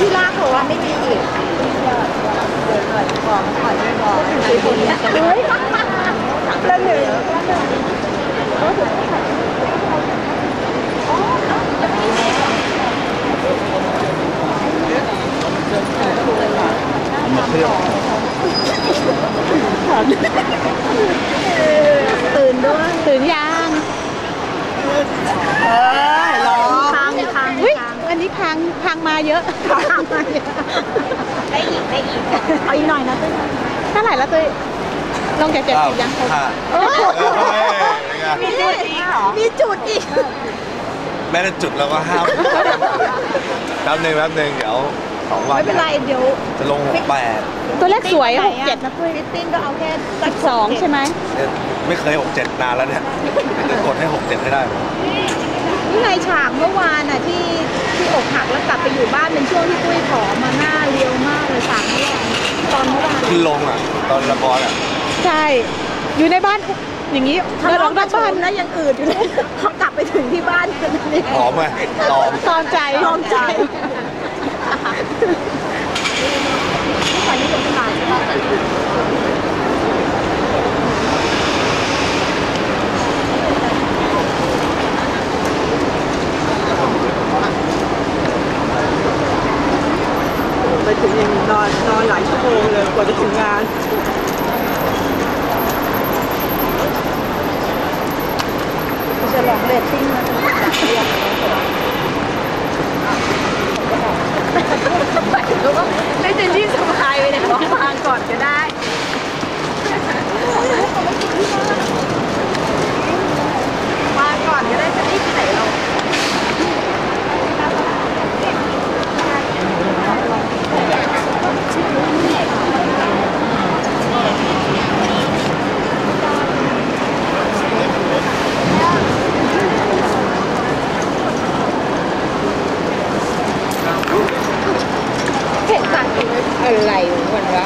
ที่ลากเขาว่าไม่มีอีกเฮ้ยแล้วหนึ่งตื่นด้วย ตื่นยัง เออรอค้างค้าง อุ้ย วันนี้พังพังมาเยอะค้างมาเยอะได้อีกได้อีกเอาอีกหน่อยนะตุ้ยเท่าไหร่แล้วตุ้ยลงจากเจ็ดสิบยังห้าโอ้เออเฮ้ยเป็นไงมีจุดอีกเหรอมีจุดอีกแม้แต่จุดเราก็ห้ามแป๊บหนึงแป๊บหนึงเดี๋ยวสองวันไม่เป็นไรเดี๋ยวจะลงหกแปดตัวเลขสวยหกเจ็ดนะปุ้ยฟิตติ้งก็เอาแค่สิบสองใช่ไหมเนี่ยไม่เคยหกเจ็ดนานแล้วเนี่ยจะกดให้หกเจ็ดให้ได้ นี่ไงฉากเมื่อวานอะที่ที่อกหักแล้วกลับไปอยู่บ้านเป็นช่วงที่ปุ้ยผอมมาหน้าเรียวมากเลยฉากเมื่อวานตอนเมื่อวานที่ลงอะ ตอนละครอะใช่ อยู่ในบ้านอย่างนี้ทะเดินอเลาะอกนกัอบกบ้านนะยังอืดอยู่เลยพอกลับไปถึงที่บ้านกันนี่หอมไงตอมตอมใจยอมใจที่ฝ่ายนี้เป็นทหารใช่ไหม ไป ถึงยังนอนนอนหลายชั่วโมงเลยกว่าจะถึงงานจะลองเรตติ้งมาเป็นจากเรียนแล้วก็ไม่จะรีบสบายไปไหนวะวางก่อนก็ได้วางก่อนก็ได้จะรีบไปไหนเรา เผ็ดจังอะไรวั นะ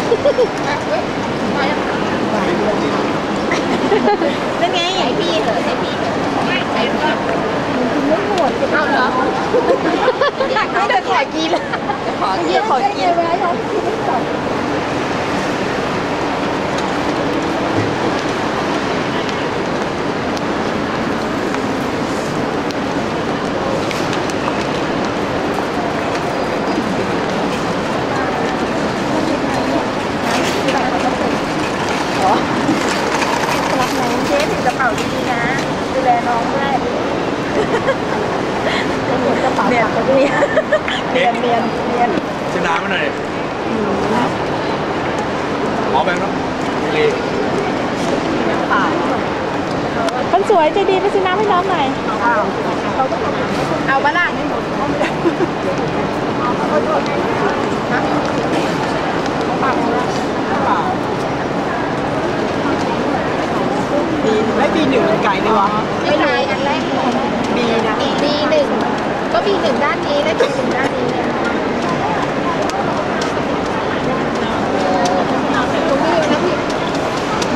นั่นไงไอพี่เหรอใหญ่พี่ใหรอไม่ไอพี่ไม่หมดเอาเหรออยากให้เดินขอกินขอกินขอกินรับน้องเจ๊ถือกระเป๋าดีๆนะ ดูแลน้องด้วยกระ เป๋าเนียนเนียนเนียนเนียนเนียนชื่อน้ำมาหน่อยหมอแบงค์เนาะดีป่าคนสวยใจดีไปซื้อน้ำให้น้องหน่อยเอาบ้าล่ะปี